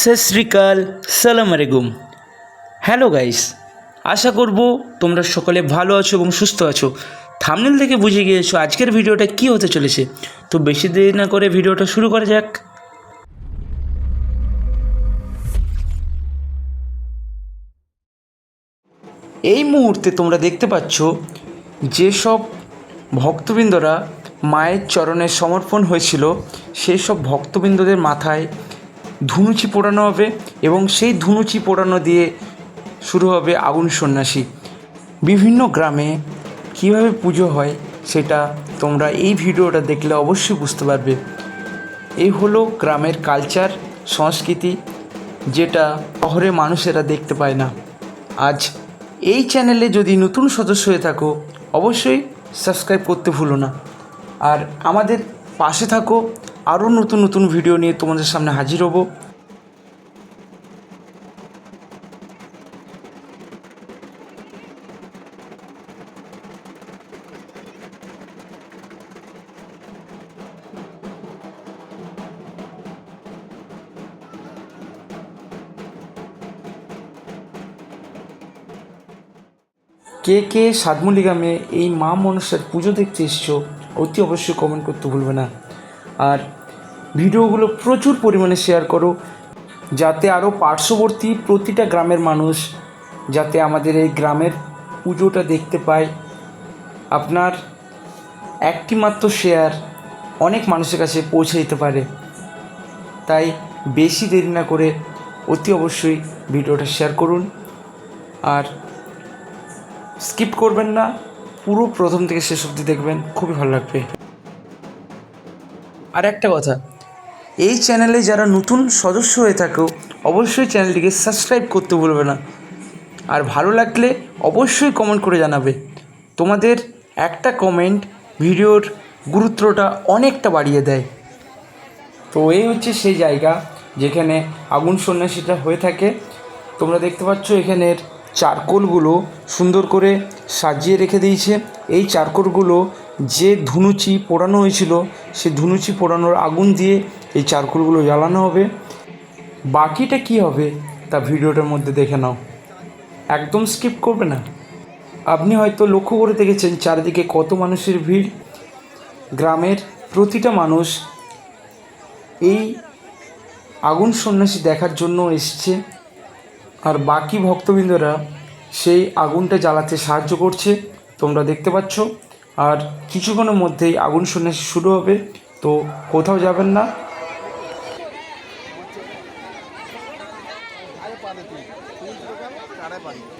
সত শ্রীকাল সালাম আলাইকুম। হ্যালো গাইস, আশা করব তোমরা সকলে ভালো আছো এবং সুস্থ আছো। থামনেল থেকে বুঝে গিয়েছো আজকের ভিডিওটা কি হতে চলেছে। তো বেশি দেরি না করে ভিডিওটা শুরু করা যাক। এই মুহূর্তে তোমরা দেখতে পাচ্ছ যেসব ভক্তবৃন্দরা মায়ের চরণে সমর্পণ হয়েছিল সেই সব ভক্তবৃন্দদের মাথায় ধুনুচি পোড়ানো হবে এবং সেই ধুনুচি পোড়ানো দিয়ে শুরু হবে আগুন সন্ন্যাসী। বিভিন্ন গ্রামে কীভাবে পুজো হয় সেটা তোমরা এই ভিডিওটা দেখলে অবশ্যই বুঝতে পারবে। এই হলো গ্রামের কালচার সংস্কৃতি, যেটা শহরে মানুষেরা দেখতে পায় না। আজ এই চ্যানেলে যদি নতুন সদস্য হয়ে থাকো, অবশ্যই সাবস্ক্রাইব করতে ভুলো না। আর আমাদের পাশে থাকো আরও নতুন নতুন ভিডিও নিয়ে তোমাদের সামনে হাজির হব। কে কে সাতমুলি গ্রামে এই মা মনসার পুজো দেখতে এসছো, অতি অবশ্যই কমেন্ট করতে ভুলবে না। আর ভিডিওগুলো প্রচুর পরিমাণে শেয়ার করো, যাতে আরও পার্শ্ববর্তী প্রতিটা গ্রামের মানুষ যাতে আমাদের এই গ্রামের পুজোটা দেখতে পায়। আপনার একটি মাত্র শেয়ার অনেক মানুষের কাছে পৌঁছে দিতে পারে। তাই বেশি দেরি না করে অতি অবশ্যই ভিডিওটা শেয়ার করুন। আর স্কিপ করবেন না, পুরো প্রথম থেকে শেষ অবধি দেখবেন, খুবই ভালো লাগবে। আর একটা কথা এই চ্যানেলে যারা নতুন সদস্য হয়ে থাকো, অবশ্যই চ্যানেলটিকে সাবস্ক্রাইব করতে ভুলবে না। আর ভালো লাগলে অবশ্যই কমেন্ট করে জানাবে। তোমাদের একটা কমেন্ট ভিডিওর গুরুত্বটা অনেকটা বাড়িয়ে দেয়। তো এই হচ্ছে সেই জায়গা যেখানে আগুন সন্ন্যাসীটা হয়ে থাকে। তোমরা দেখতে পাচ্ছ এখানের চারকোলগুলো সুন্দর করে সাজিয়ে রেখে দিয়েছে। এই চারকোলগুলো যে ধুনুচি পোড়ানো হয়েছিল, সে ধুনুচি পোড়ানোর আগুন দিয়ে এই চারকোলগুলো জ্বালানো হবে। বাকিটা কি হবে তা ভিডিওটার মধ্যে দেখে নাও। একদম স্কিপ করবে না। আপনি হয়তো লক্ষ্য করে দেখেছেন চারিদিকে কত মানুষের ভিড়। গ্রামের প্রতিটা মানুষ এই আগুন সন্ন্যাসী দেখার জন্য এসছে। আর বাকি ভক্তবৃন্দরা সেই আগুনটা জ্বালাতে সাহায্য করছে। তোমরা দেখতে পাচ্ছ। আর কিছুক্ষণের মধ্যেই আগুন সন্ন্যাসী শুরু হবে। তো কোথাও যাবেন না। পারি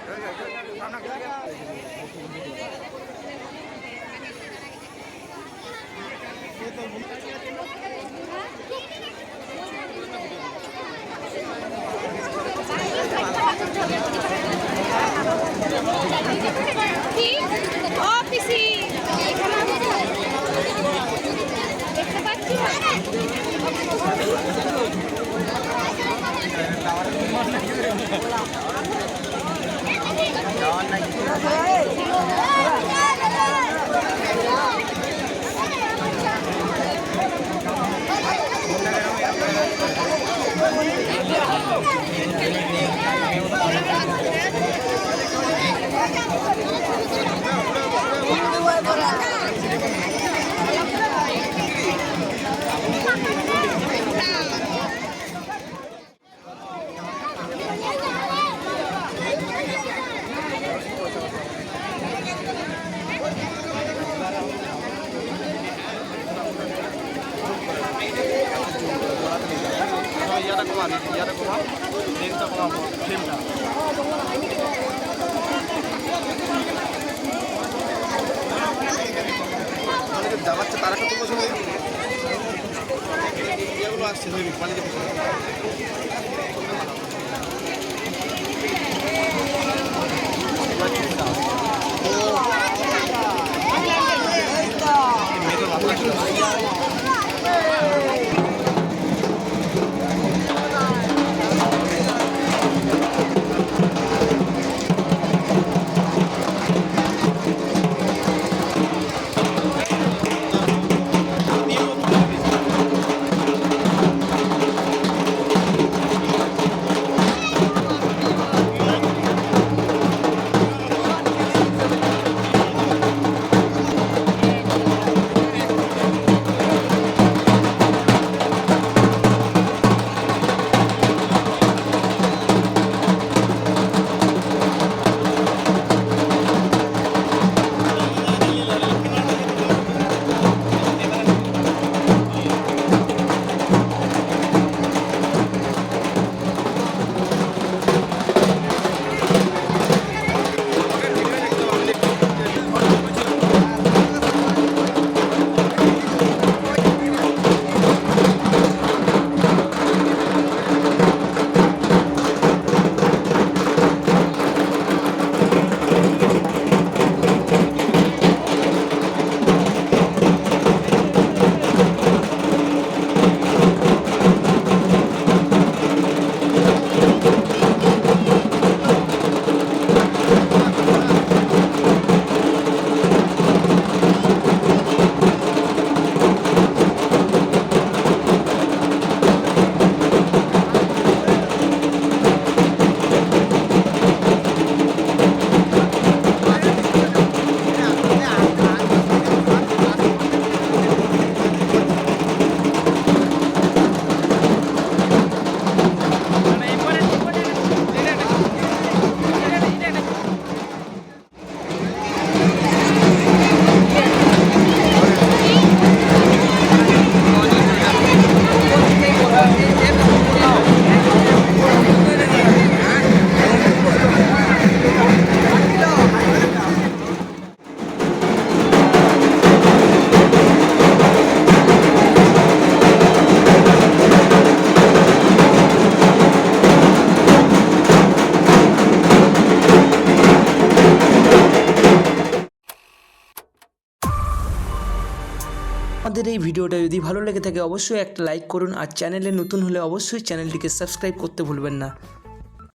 เลย ইয়াটা কমা ইয়াটা কমা লেনটা কমাবো ফ্রেমটা যাবাচ্ছে তারা কত বছর এগুলো আসছে পানিতে আমাদের এই ভিডিওটা যদি ভালো লেগে থাকে, অবশ্যই একটা লাইক করুন আর চ্যানেলে নতুন হলে অবশ্যই চ্যানেলটিকে সাবস্ক্রাইব করতে ভুলবেন না।